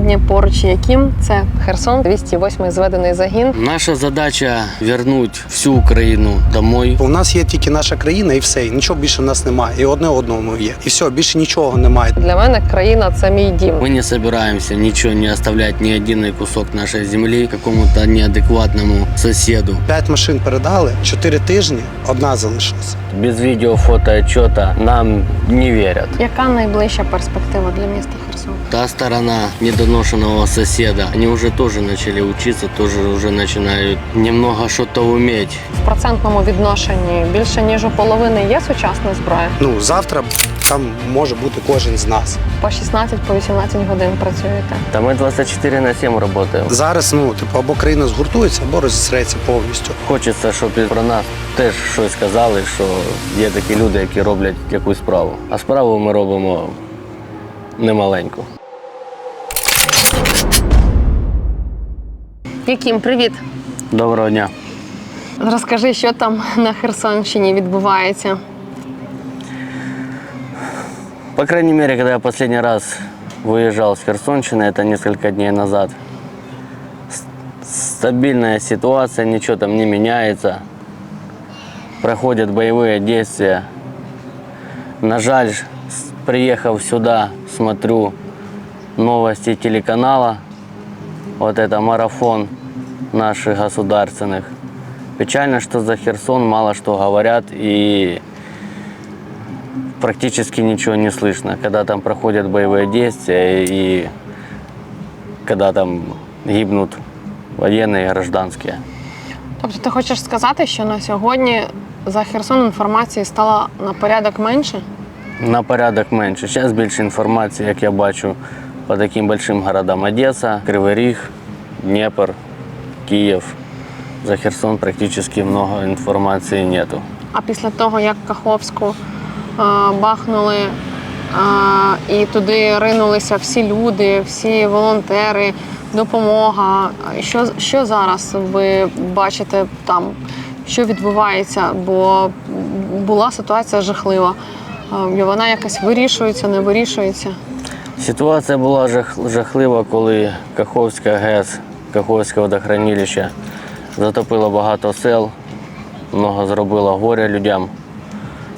сьогодні поруч яким це Херсон, 208 зведений загін. Наша задача вернуть всю Україну домой. У нас є тільки наша країна і все, і нічого більше в нас немає. І одне одному є. І все, більше нічого немає. Для мене країна це мій дім. Мы не собираемся ничего не оставлять, ни один кусок нашей земли какому-то неадекватному соседу. П'ять машин передали, чотири тижні, одна залишилася. Без видео, фото, отчета нам не верят. Яка найближча перспектива для міста Херсон? Та сторона недоношенного соседа, они уже тоже начали учиться, тоже уже начинают немного что-то уметь. В процентному відношенні більше ніж у половини є сучасна зброя. Ну завтра там може бути кожен з нас. По 16 по 18 годин працюєте. Да мы 24 на 7 работаем. Зараз ну типу або країна згуртується, або розісреться повністю. Хочеться, щоб про нас теж щось сказали, що є такі люди, які роблять якусь справу. А справу ми робимо немаленьку. Яким привіт. Доброго дня. Розкажи, що там на Херсонщині відбувається. По крайней мере, когда я последний раз выезжал с Херсонщины, это несколько дней назад, с- стабильная ситуация, ничего там не меняется. Проходят боевые действия. На жаль, с- приехав сюда, смотрю новости телеканала. Вот это марафон наших государственных. Печально, что за Херсон мало что говорят и практически ничего не слышно, когда там проходят боевые действия и когда там гибнут военные и гражданские. Тобто ти хочеш сказати, що на сьогодні за Херсон інформації стало на порядок менше? На порядок менше. Зараз більше інформації, як я бачу, по таким большим городам Одеса, Кривий Ріг, Дніпр, Київ. За Херсон практично много інформації нету. А після того, як Каховську е, бахнули е, і туди ринулися всі люди, всі волонтери, допомога. Що, що зараз ви бачите там, що відбувається? Бо була ситуація жахлива. І Вона якось вирішується, не вирішується. Ситуація була жах- жахлива, коли Каховська ГЕС, Каховське водохранилище затопило багато сел, много зробило горя людям.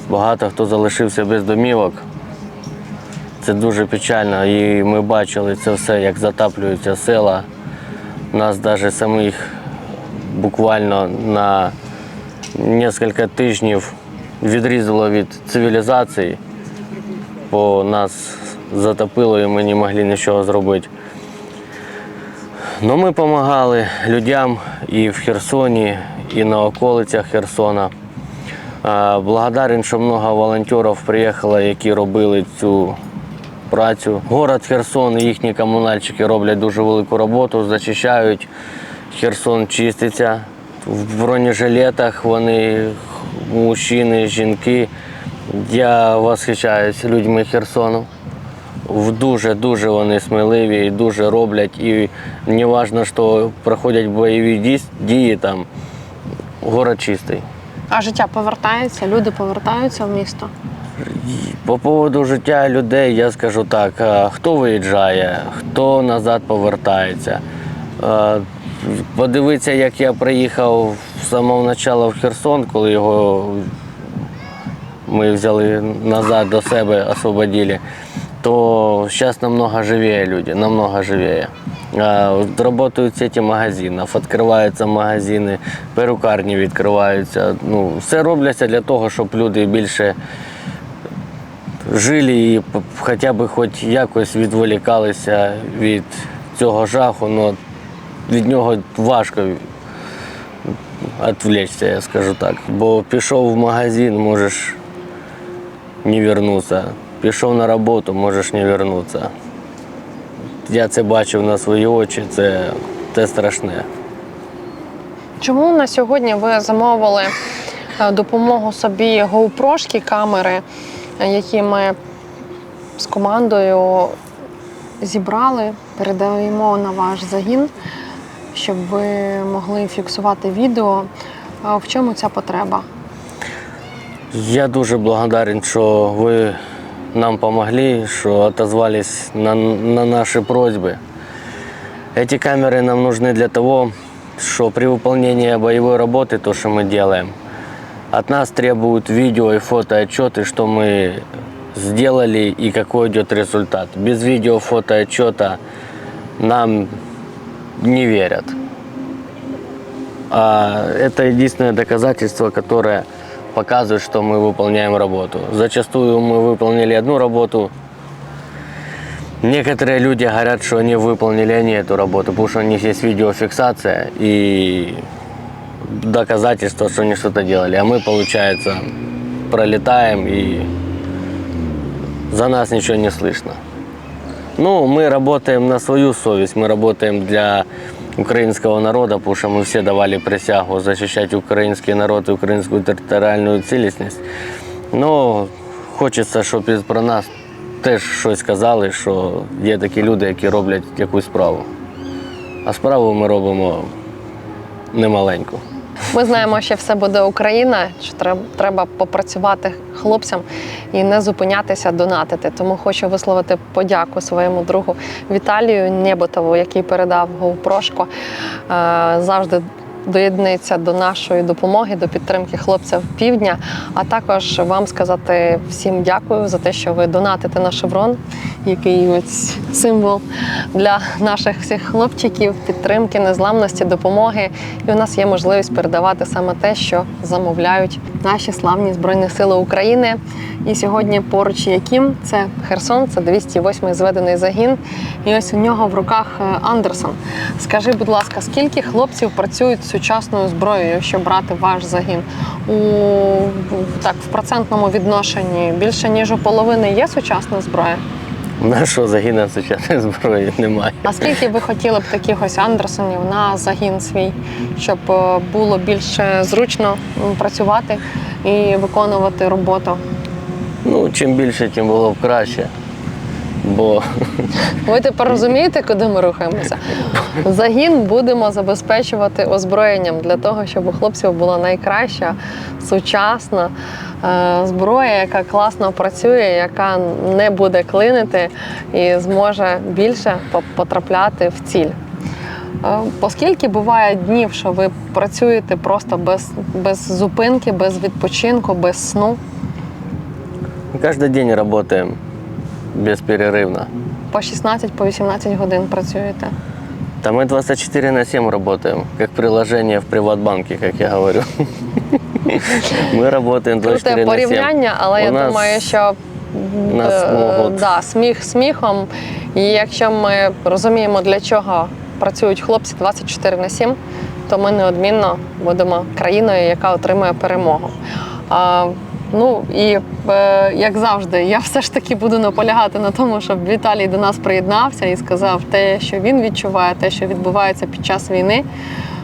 Багато хто залишився без домівок. Це дуже печально. І ми бачили це все, як затаплюються села. Нас навіть самих буквально на кілька тижнів відрізало від цивілізації бо нас затопило і ми не могли нічого зробити. Ну, ми допомагали людям і в Херсоні, і на околицях Херсона. Благодарен, що багато волонтерів приїхало, які робили цю працю. Город Херсон і їхні комунальщики роблять дуже велику роботу, зачищають. Херсон чиститься. В бронежилетах вони мужчини, жінки. Я восхищаюсь людьми Херсону. Дуже-дуже вони сміливі і дуже роблять. І не важливо, що проходять бойові дії там. Город чистий. А життя повертається, люди повертаються в місто. По поводу життя людей я скажу так: хто виїжджає, хто назад повертається. Подивитися, як я приїхав з самого початку в Херсон, коли його ми взяли назад до себе, освободили, то зараз намного живее люди, намного живее. А, Работають сети магазинів, відкриваються магазини, перукарні відкриваються. Ну, все робляться для того, щоб люди більше жили і хоча б хоч якось відволікалися від цього жаху, але від нього важко відвлечься, я скажу так. Бо пішов в магазин, можеш не вернутися. Пішов на роботу, можеш не вернутися. Я це бачив на свої очі, це, це страшне. Чому на сьогодні ви замовили е, допомогу собі GoPro-шки, камери, які ми з командою зібрали, передаємо на ваш загін, щоб ви могли фіксувати відео. Е, В чому ця потреба? Я дуже благодарен, що ви нам допомогли, що отозвались на, на наші просьби. Эти камеры нам нужны для того, что при выполнении боевой работы, то, что мы делаем, от нас требуют видео и фотоотчеты, что мы сделали и какой идет результат. Без видео, фотоотчета нам не верят. А это единственное доказательство, которое показывает, что мы выполняем работу. Зачастую мы выполнили одну работу, Некоторые люди говорят, что они выполнили они эту работу, потому что у них есть видеофиксация и доказательство, что они что-то делали. А мы, получается, пролетаем и за нас ничего не слышно. Ну, мы работаем на свою совесть, мы работаем для украинского народа, потому что мы все давали присягу защищать украинский народ и украинскую территориальную целостность. Но хочеться, щоб і про нас теж щось сказали, що є такі люди, які роблять якусь справу. А справу ми робимо немаленьку. Ми знаємо, що все буде Україна, що треба, попрацювати хлопцям і не зупинятися донатити. Тому хочу висловити подяку своєму другу Віталію Неботову, який передав GoPro. Е, Завжди доєднується до нашої допомоги, до підтримки хлопців півдня. А також вам сказати всім дякую за те, що ви донатите на шеврон, який ось символ для наших всіх хлопчиків, підтримки, незламності, допомоги. І у нас є можливість передавати саме те, що замовляють наші славні збройні сили України. І сьогодні поруч яким це Херсон, це 208-й зведений загін. І ось у нього в руках е, Андерсон. Скажи, будь ласка, скільки хлопців працюють з сучасною зброєю, якщо брати ваш загін? У так в процентному відношенні більше ніж у половини є сучасна зброя? Нашого загину сучасної зброї немає. А скільки ви хотіли б таких ось Андерсонів на загін свій, щоб е, було більш зручно працювати і виконувати роботу? Ну, чим більше, тим було б краще. Бо Ви тепер розумієте, куди ми рухаємося? Загін будемо забезпечувати озброєнням для того, щоб у хлопців була найкраща сучасна е, зброя, яка класно працює, яка не буде клинити і зможе більше по- потрапляти в ціль. Е, Оскільки буває днів, що ви працюєте просто без, без зупинки, без відпочинку, без сну, кожен день працюємо безперерывно. по 16-18 по 18 годин працюєте. Да мы 24 на 7 работаем, как приложение в приватбанке, как я говорю. Мы работаем 24 Круте на 7. порівняння, але У я нас- думаю, що нас е, можуть- да, сміх сміхом. І якщо ми розуміємо, для чого працюють хлопці 24 на 7, то ми неодмінно будемо країною, яка отримує перемогу. Ну і е, як завжди, я все ж таки буду наполягати на тому, щоб Віталій до нас приєднався і сказав те, що він відчуває, те, що відбувається під час війни.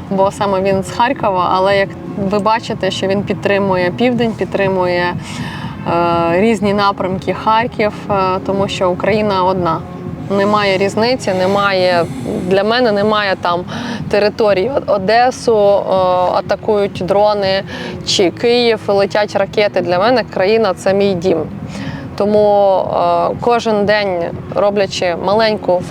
Бо саме він з Харкова, але як ви бачите, що він підтримує південь, підтримує е, різні напрямки Харків, е, тому що Україна одна. Немає різниці, немає для мене немає там територій. Одесу е, атакують дрони чи Київ летять ракети. Для мене країна це мій дім. Тому е, кожен день роблячи маленьку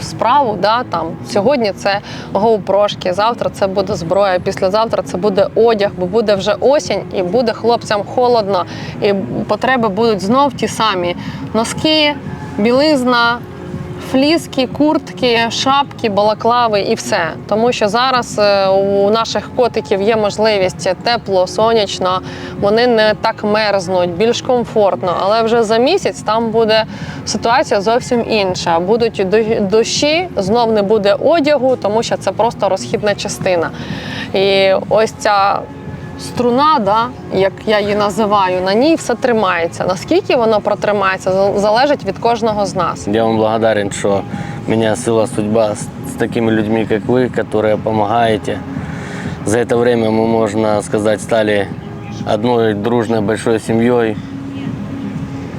справу, да, там сьогодні це гоупрошки, завтра це буде зброя, післязавтра це буде одяг, бо буде вже осінь і буде хлопцям холодно, і потреби будуть знов ті самі: носки, білизна. Фліски, куртки, шапки, балаклави і все. Тому що зараз е, у наших котиків є можливість тепло, сонячно, вони не так мерзнуть, більш комфортно. Але вже за місяць там буде ситуація зовсім інша. Будуть до- дощі, знов не буде одягу, тому що це просто розхідна частина. І ось ця струна, да, як я її називаю, на ній все тримається. Наскільки воно протримається, зал- залежить від кожного з нас. Я вам благодарен, что меня сила судьба с, с такими людьми, как вы, которые помогаете. За это время мы, можно сказать, стали одной дружной большой семьей.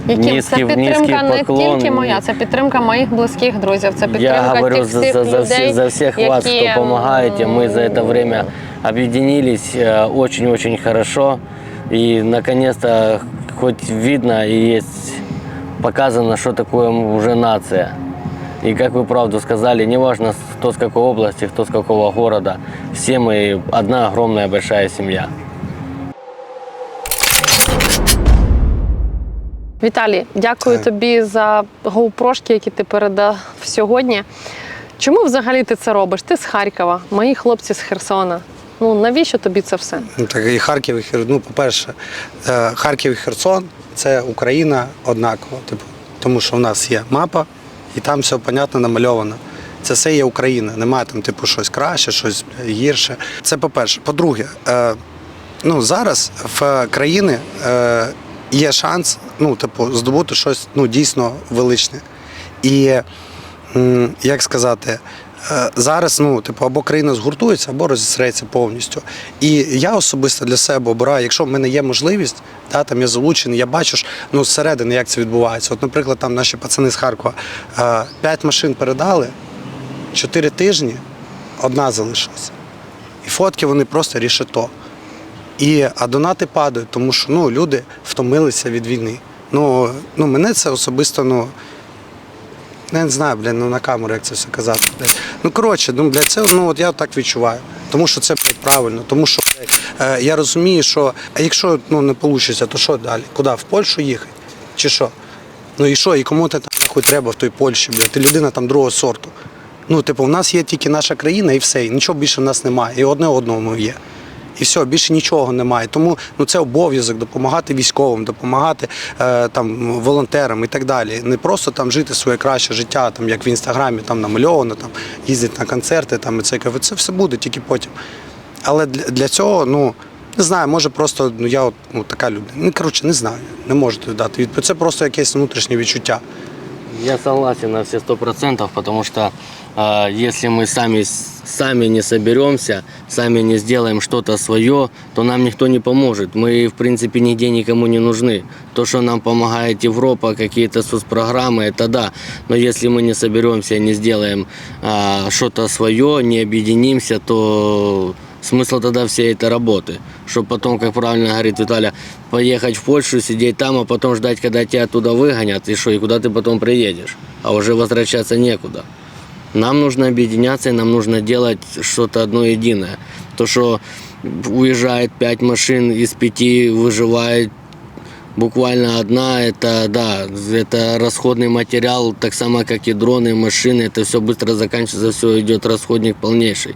Яким це Низький- підтримка низький не поклон. тільки моя, це підтримка моїх близьких друзів. Це підтримка Я говорю тих за, всіх за, за, людей, все- за всех вас, які, кто помогаете. Мы за это время объединились э, очень-очень хорошо. И наконец-то хоть видно и есть показано, что такое уже нация. И как вы правду сказали, неважно, кто с какой области, кто с какого города, все мы одна огромная большая семья. Віталій, дякую тобі за гоупрошки, які ти передав сьогодні. Чому взагалі ти це робиш? Ти з Харкова, мої хлопці з Херсона. Ну навіщо тобі це все? Ну, так і Харків, і Хер... ну, по-перше, е, Харків і Херсон це Україна однаково. Типу, тому що в нас є мапа, і там все понятно намальовано. Це все є Україна. Немає там, типу, щось краще, щось гірше. Це по-перше. По-друге, е, ну, зараз в країни е, є шанс ну, типу, здобути щось ну, дійсно величне. І як сказати, е, зараз ну, типу, або країна згуртується, або розісреться повністю. І я особисто для себе обираю, якщо в мене є можливість, да, там я залучений, я бачу ж ну, зсередини, як це відбувається. От, наприклад, там наші пацани з Харкова е, п'ять машин передали, чотири тижні, одна залишилася. І фотки вони просто рішето. І, а донати падають, тому що ну, люди втомилися від війни. Ну, ну, мене це особисто, ну, я не знаю, блін, ну на камеру, як це все казати. Блядь. Ну, коротше, ну, блядь, це ну, от я так відчуваю. Тому що це блядь, правильно. Тому що блядь, е, я розумію, що а якщо ну, не вийде, то що далі? Куди? В Польщу їхати? Чи що? Ну і що? І кому ти там нахуй треба в той Польщі, блядь? Ти людина там другого сорту. Ну, типу, в нас є тільки наша країна і все, і нічого більше в нас немає. І одне одному є. І все, більше нічого немає. Тому ну це обов'язок допомагати військовим, допомагати е, там волонтерам і так далі. Не просто там жити своє краще життя, там як в інстаграмі там намальовано, там їздити на концерти, там і це це все буде тільки потім. Але для, для цього, ну не знаю, може просто ну я от ну така людина. Ну коротше, не знаю, не можу дати відповідь. Це просто якесь внутрішнє відчуття. Я согласен на все сто процентов, потому что э, если мы сами, сами не соберемся, сами не сделаем что-то свое, то нам никто не поможет. Мы, в принципе, нигде никому не нужны. То, что нам помогает Европа, какие-то соцпрограммы, это да. Но если мы не соберемся и не сделаем э, что-то свое, не объединимся, то смысл тогда всей этой работы. Чтобы потом, как правильно говорит Виталя, поехать в Польшу, сидеть там, а потом ждать, когда тебя оттуда выгонят, и что, и куда ты потом приедешь. А уже возвращаться некуда. Нам нужно объединяться, и нам нужно делать что-то одно единое. То, что уезжает пять машин, из пяти выживает буквально одна, это, да, это расходный материал, так само, как и дроны, машины, это все быстро заканчивается, все идет расходник полнейший.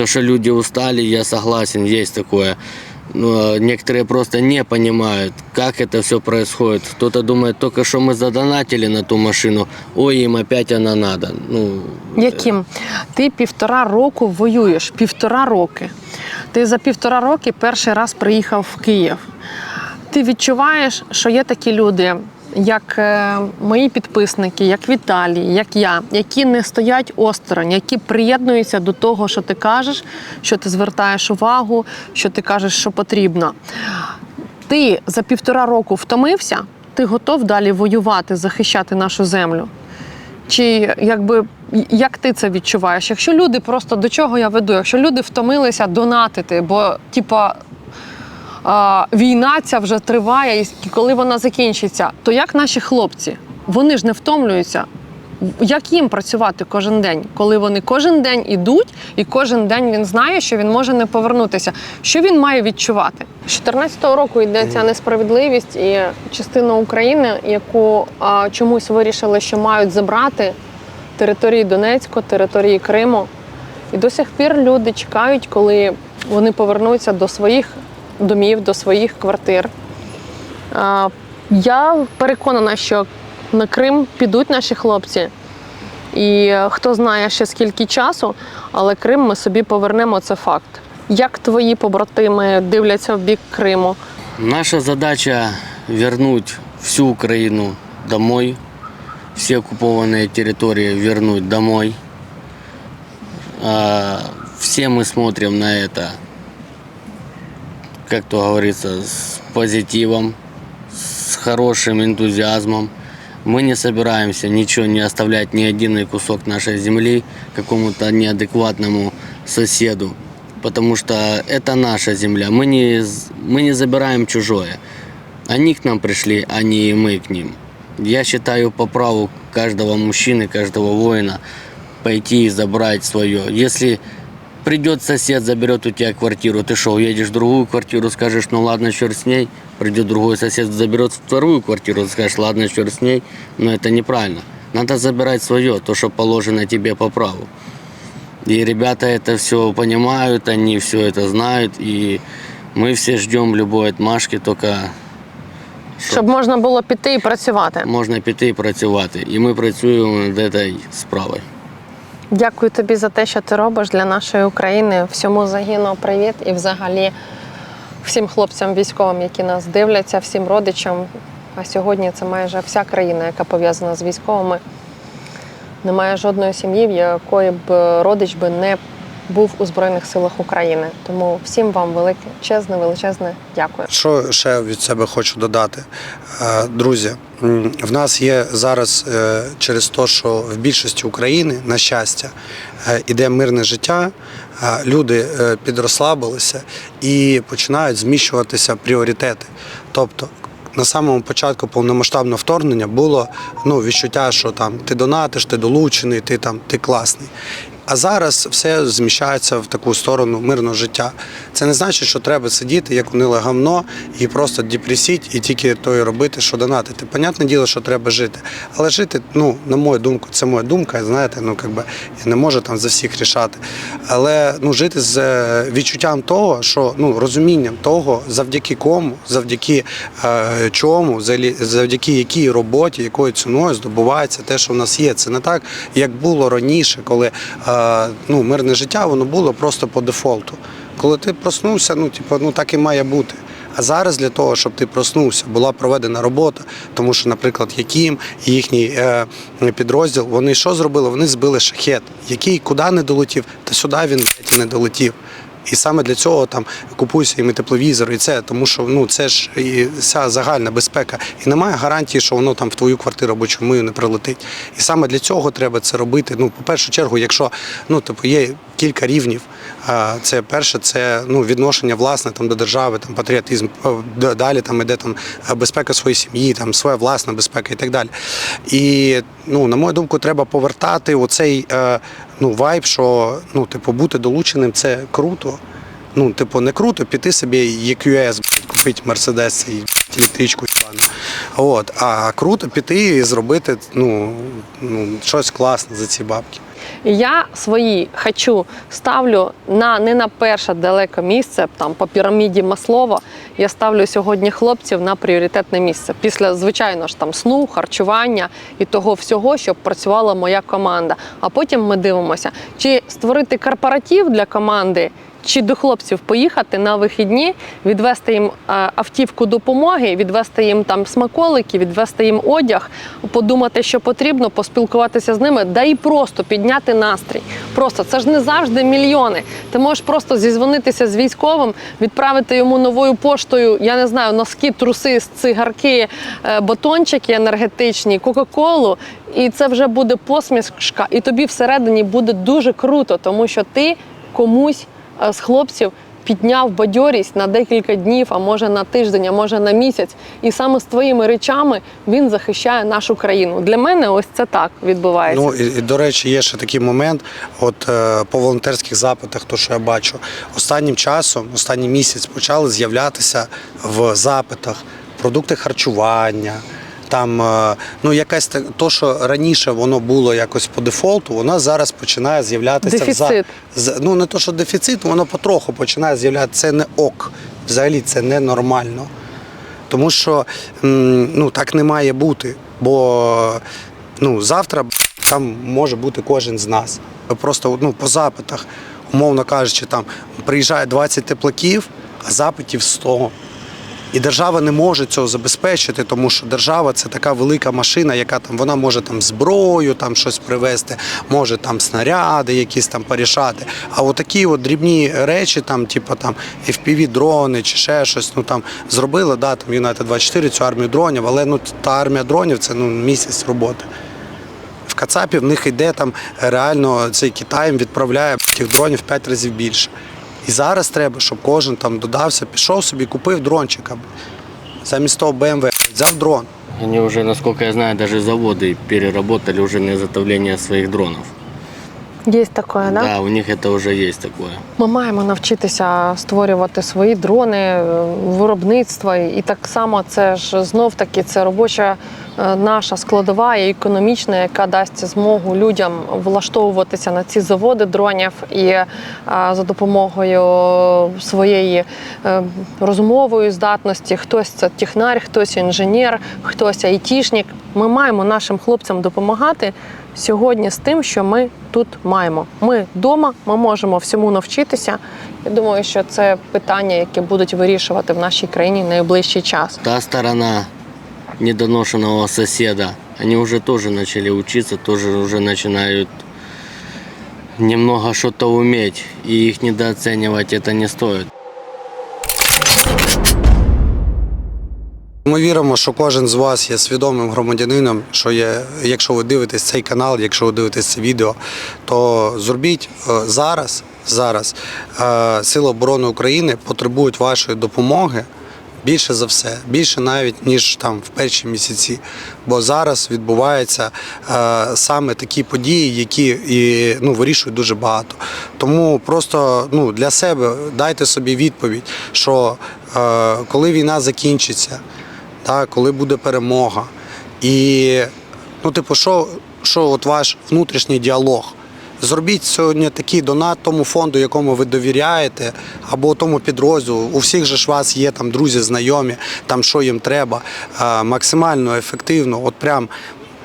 То, что люди устали, я согласен, есть такое. Но некоторые просто не понимают, как это все происходит. Кто-то думает, только что мы задонатили на ту машину, ой, им опять она надо. Ну, Яким? Ти півтора року воюєш, півтора роки. Ти за півтора роки перший раз приїхав в Київ. Ти відчуваєш, що є такі люди, як е, мої підписники, як Віталій, як я, які не стоять осторонь, які приєднуються до того, що ти кажеш, що ти звертаєш увагу, що ти кажеш, що потрібно. Ти за півтора року втомився, ти готов далі воювати, захищати нашу землю. Чи якби як ти це відчуваєш? Якщо люди просто до чого я веду? Якщо люди втомилися донатити, бо типа війна ця вже триває, і коли вона закінчиться, то як наші хлопці? Вони ж не втомлюються. Як їм працювати кожен день, коли вони кожен день ідуть, і кожен день він знає, що він може не повернутися. Що він має відчувати? З 14-го року йде ця несправедливість, і частина України, яку а, чомусь вирішили, що мають забрати території Донецьку, території Криму. І до сих пір люди чекають, коли вони повернуться до своїх домів, до своїх квартир. А, Я переконана, що на Крим підуть наші хлопці. І е, хто знає ще скільки часу, але Крим ми собі повернемо це факт. Як твої побратими дивляться в бік Криму? Наша задача вернуть всю Украину домой, все оккупованные территории вернуть домой. А, Все мы смотрим на это, Как то говорится, с позитивом, с хорошим энтузиазмом. Мы не собираемся ничего не оставлять, ни один кусок нашей земли какому-то неадекватному соседу, потому что это наша земля. Мы не, мы не забираем чужое. Они к нам пришли, а не мы к ним. Я считаю по праву каждого мужчины, каждого воина пойти и забрать свое. Если придет сосед, заберет у тебя квартиру, ты что, уедешь в другую квартиру, скажешь, ну ладно, черт с ней. Придет другой сосед, заберет вторую квартиру, скажешь, ладно, черт с ней. Но это неправильно. Надо забирать свое, то, что положено тебе по праву. И ребята это все понимают, они все это знают, и мы все ждем любой отмашки, только Щоб можна було піти і працювати. можна піти і працювати. І ми працюємо над цією справою. Дякую тобі за те, що ти робиш для нашої України. Всьому загину привіт і взагалі всім хлопцям військовим, які нас дивляться, всім родичам. А сьогодні це майже вся країна, яка пов'язана з військовими. Немає жодної сім'ї, в якої б родич би не був у Збройних силах України. Тому всім вам величезне, величезне дякую. Що ще від себе хочу додати? Е, Друзі, в нас є зараз е, через те, що в більшості України, на щастя, е, іде мирне життя, люди підрослабилися і починають зміщуватися пріоритети. Тобто, на самому початку повномасштабного вторгнення було ну, відчуття, що там ти донатиш, ти долучений, ти там ти класний. А зараз все зміщається в таку сторону мирного життя. Це не значить, що треба сидіти, як униле гамно, і просто депресіть, і тільки то і робити, що донатити. Понятне діло, що треба жити. Але жити, ну, на мою думку, це моя думка, знаєте, ну якби я не можу там за всіх рішати. Але ну, жити з е, відчуттям того, що ну, розумінням того, завдяки кому, завдяки е, чому, завдяки якій роботі, якою ціною здобувається те, що в нас є. Це не так, як було раніше, коли е, ну, мирне життя воно було просто по дефолту. Коли ти проснувся, ну типу, ну так і має бути. А зараз для того, щоб ти проснувся, була проведена робота, тому що, наприклад, Яким і їхній е, підрозділ, вони що зробили? Вони збили шахет, який куди не долетів, та сюди він блядь, не долетів. І саме для цього там купуються і тепловізор, і це, тому що ну це ж і вся загальна безпека. І немає гарантії, що воно там в твою квартиру або чому не прилетить. І саме для цього треба це робити. Ну, по першу чергу, якщо ну типу є кілька рівнів. Це перше, це ну відношення власне там до держави, там патріотизм. Далі там іде там безпека своєї сім'ї, там своя власна безпека і так далі. І ну, на мою думку, треба повертати оцей е, ну, вайб, що ну, типу, бути долученим це круто. Ну, типу, не круто піти собі EQS, купити Мерседес і електричку. От, а круто піти і зробити ну, ну, щось класне за ці бабки. Я свої хочу ставлю на не на перше далеке місце, там по піраміді Маслова. Я ставлю сьогодні хлопців на пріоритетне місце. Після, звичайно ж, там сну, харчування і того всього, щоб працювала моя команда. А потім ми дивимося, чи створити корпоратив для команди. Чи до хлопців поїхати на вихідні, відвести їм автівку допомоги, відвести їм там смаколики, відвести їм одяг, подумати, що потрібно, поспілкуватися з ними, да і просто підняти настрій. Просто це ж не завжди мільйони. Ти можеш просто зізвонитися з військовим, відправити йому новою поштою, я не знаю, носки, труси, цигарки, е, батончики енергетичні, кока-колу. І це вже буде посмішка, і тобі всередині буде дуже круто, тому що ти комусь з хлопців підняв бадьорість на декілька днів, а може на тиждень, а може на місяць. І саме з твоїми речами він захищає нашу країну. Для мене ось це так відбувається. Ну і, і до речі, є ще такий момент. От е, по волонтерських запитах, то що я бачу, останнім часом, останній місяць почали з'являтися в запитах продукти харчування. Там е, ну якась то, що раніше воно було якось по дефолту, воно зараз починає з'являтися в за- ну не то, що дефіцит, воно потроху починає з'являтися. Це не ок. Взагалі це ненормально. Тому що ну, так не має бути. Бо ну, завтра там може бути кожен з нас. Просто ну, по запитах, умовно кажучи, там приїжджає 20 теплаків, а запитів 100. І держава не може цього забезпечити, тому що держава це така велика машина, яка там вона може там зброю, там щось привезти, може там снаряди якісь там порішати. А отакі от дрібні речі, там, типу там fpv дрони чи ще щось, ну там зробили, да, там United 24 цю армію дронів, але ну та армія дронів це ну місяць роботи. В Кацапі в них йде там реально цей Китай відправляє тих дронів 5 разів більше. І зараз треба, щоб кожен там додався, пішов собі, купив дрончика. Замість того БМВ взяв дрон. Они уже, насколько я знаю, даже заводы переработали уже на изготовление своих дронов. Є таке, да? Да, у них это уже есть такое. Ми маємо навчитися створювати свої дрони, е, виробництва. І так само це ж знов таки це робоча е, наша складова і економічна, яка дасть змогу людям влаштовуватися на ці заводи дронів і е, за допомогою своєї розумової здатності. Хтось це технар, хтось інженер, хтось айтішник. Ми маємо нашим хлопцям допомагати сьогодні з тим, що ми тут маємо. Ми вдома, ми можемо всьому навчитися. Я думаю, що це питання, яке будуть вирішувати в нашій країні найближчий час. Та сторона недоношенного соседа, они уже тоже начали учиться, тоже уже начинают немного что-то уметь. И их недооценивать это не стоит. Ми віримо, що кожен з вас є свідомим громадянином. Що є, якщо ви дивитесь цей канал, якщо ви дивитесь це відео, то зробіть е, зараз, зараз е, Сили оборони України потребують вашої допомоги. Більше за все, більше навіть ніж там в перші місяці. Бо зараз відбуваються е, саме такі події, які і, ну, вирішують дуже багато. Тому просто ну, для себе дайте собі відповідь, що коли війна закінчиться, та, коли буде перемога. І, ну, типу, що, що от ваш внутрішній діалог? Зробіть сьогодні такий донат тому фонду, якому ви довіряєте, або тому підрозділу. У всіх же ж вас є там друзі, знайомі, там що їм треба, а, максимально ефективно, от прям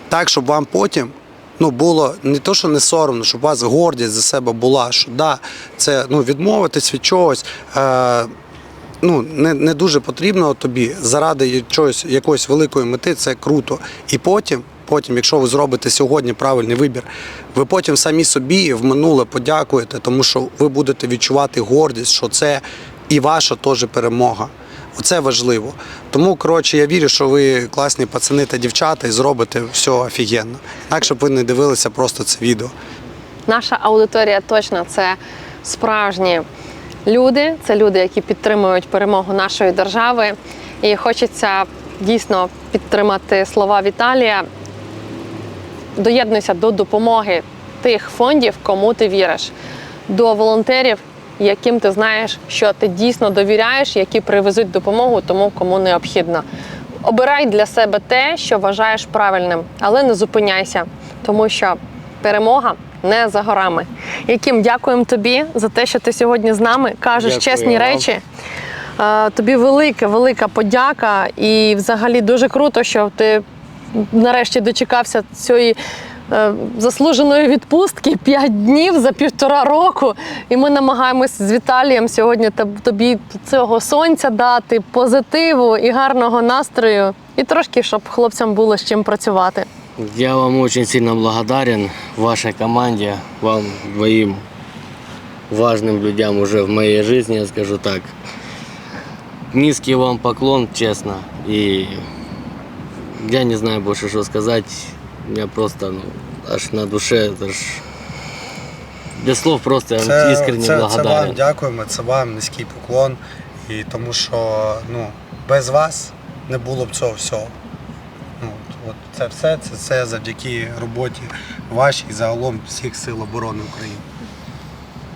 так, щоб вам потім ну, було не то, що не соромно, щоб у вас гордість за себе була, що да, це ну, відмовитись від чогось. Е, ну, не, не дуже потрібно тобі заради чогось, якоїсь великої мети, це круто. І потім, потім, якщо ви зробите сьогодні правильний вибір, ви потім самі собі в минуле подякуєте, тому що ви будете відчувати гордість, що це і ваша теж перемога. Оце важливо. Тому, коротше, я вірю, що ви класні пацани та дівчата і зробите все офігенно. Інакше б ви не дивилися просто це відео. Наша аудиторія точно це справжні люди. Це люди, які підтримують перемогу нашої держави. І хочеться дійсно підтримати слова Віталія. Доєднуйся до допомоги тих фондів, кому ти віриш, до волонтерів, яким ти знаєш, що ти дійсно довіряєш, які привезуть допомогу тому, кому необхідно. Обирай для себе те, що вважаєш правильним, але не зупиняйся, тому що перемога не за горами. Яким дякуємо тобі за те, що ти сьогодні з нами кажеш Дякую чесні вам. речі. Тобі велика, велика подяка. І взагалі дуже круто, що ти нарешті дочекався цієї е, заслуженої відпустки 5 днів за півтора року. І ми намагаємось з Віталієм сьогодні тобі цього сонця дати, позитиву і гарного настрою. І трошки, щоб хлопцям було з чим працювати. Я вам очень сильно благодарен, вашей команде, вам двоим важным людям уже в моей жизни, я скажу так. Низкий вам поклон, честно. И я не знаю больше, что сказать. Я просто ну, аж на душе, это ж... Без слов просто я вам искренне це, це вам благодарен. дякуємо, це вам низький поклон. І тому що ну, без вас не було б цього всього. Це все, це все завдяки роботі вашій загалом всіх сил оборони України.